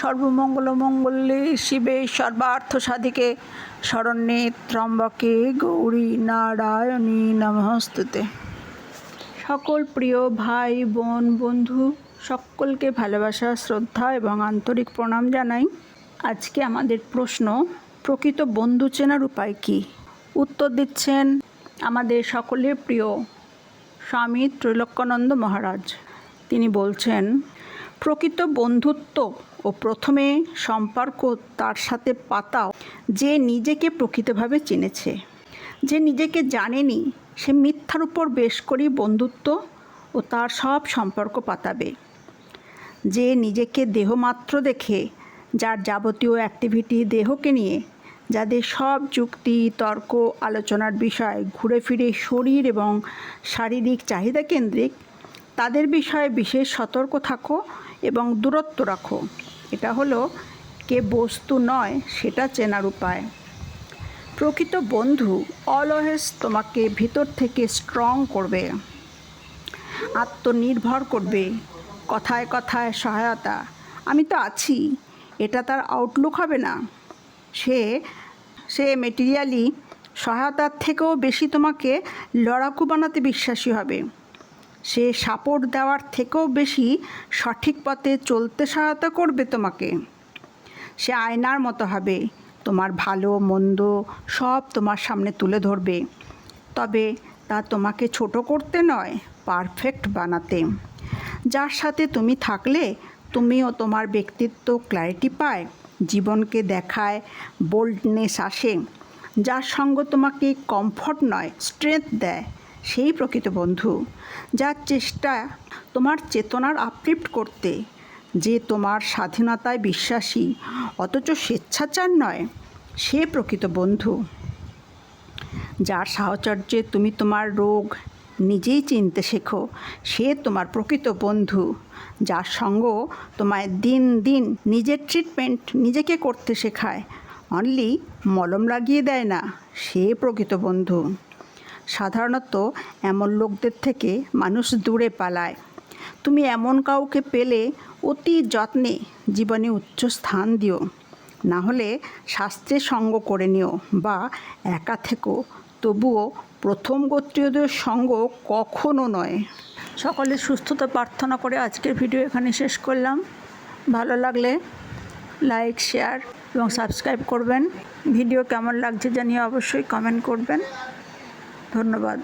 সর্বমঙ্গল মঙ্গলে শিবে সর্বার্থ সাধিকে শরণ্যে ত্রম্বকে গৌরী নারায়ণী নমস্তুতে। সকল প্রিয় ভাই, বোন, বন্ধু, সকলকে ভালোবাসা, শ্রদ্ধা এবং আন্তরিক প্রণাম জানাই। আজকে আমাদের প্রশ্ন, প্রকৃত বন্ধু চেনার উপায় কী? উত্তর দিচ্ছেন আমাদের সকলের প্রিয় স্বামী ত্রৈলোক্যানন্দ মহারাজ। তিনি বলছেন প্রকৃত বন্ধুত্ব ও প্রথমে সম্পর্ক তার সাথে পাতাও যে নিজেকে প্রকৃতভাবে চিনেছে। যে নিজেকে জানেনি, সে মিথ্যার উপর বেশ করেই বন্ধুত্ব ও তার সব সম্পর্ক পাতাবে। যে নিজেকে দেহমাত্র দেখে, যার যাবতীয় অ্যাক্টিভিটি দেহকে নিয়ে, যাদের সব যুক্তি, তর্ক, আলোচনার বিষয় ঘুরে ফিরে শরীর এবং শারীরিক চাহিদা কেন্দ্রিক, তাদের বিষয়ে বিশেষ সতর্ক থাকো এবং দূরত্ব রাখো। এটা হলো কে বস্তু নয়, সেটা চেনার উপায়। প্রকৃত বন্ধু অলওয়েজ তোমাকে ভিতর থেকে স্ট্রং করবে। আত্মনির্ভর করবে। কথায় কথায় সহায়তা। আমি তো আছি, এটা তার আউটলুক হবে না। সে সে মেটেরিয়ালি সহায়তার থেকেও বেশি তোমাকে লড়াকু বানাতে বিশ্বাসী হবে। সে সাপোর্ট দেওয়ার থেকেও বেশি সঠিক পথে চলতে সহায়তা করবে তোমাকে। সে আয়নার মতো হবে। তোমার ভালো, মন্দ সব তোমার সামনে তুলে ধরবে। তবে তা তোমাকে ছোট করতে নয়, পারফেক্ট বানাতে। যার সাথে তুমি থাকলে, তুমিও তোমার ব্যক্তিত্ব ক্ল্যারিটি পায়, জীবনকে দেখায় বোল্ডনেস আসে। যার সঙ্গ তোমাকে কমফর্ট নয় স্ট্রেংথ দেয়। সেই প্রকৃত বন্ধু যার চেষ্টা তোমার চেতনার আপলিফ্ট করতে, যে তোমার স্বাধীনতায় বিশ্বাসী, অথচ স্বেচ্ছাচার নয়, সে প্রকৃত বন্ধু। যার সাহচর্যে তুমি তোমার রোগ নিজেই চিনতে শেখো, সে তোমার প্রকৃত বন্ধু, যার সঙ্গ তোমায় দিন দিন নিজের ট্রিটমেন্ট নিজেকে করতে শেখায়। অনলি মলম লাগিয়ে দেয় না, সে প্রকৃত বন্ধু। সাধারণত এমন লোকদের থেকে মানুষ দূরে পালায়। তুমি এমন কাউকে পেলে অতি যত্নে জীবনে উচ্চ স্থান দিও। না হলে শাস্ত্রের সঙ্গ করে নিও বা একা থেকো। তবুও প্রথম গোত্রীয়দের সঙ্গ কখনো নয়। সকলের সুস্থতা প্রার্থনা করে আজকের ভিডিও এখানে শেষ করলাম। ভালো লাগলে লাইক, শেয়ার এবং সাবস্ক্রাইব করবেন। ভিডিও কেমন লাগছে জানিয়ে অবশ্যই কমেন্ট করবেন। ধন্যবাদ।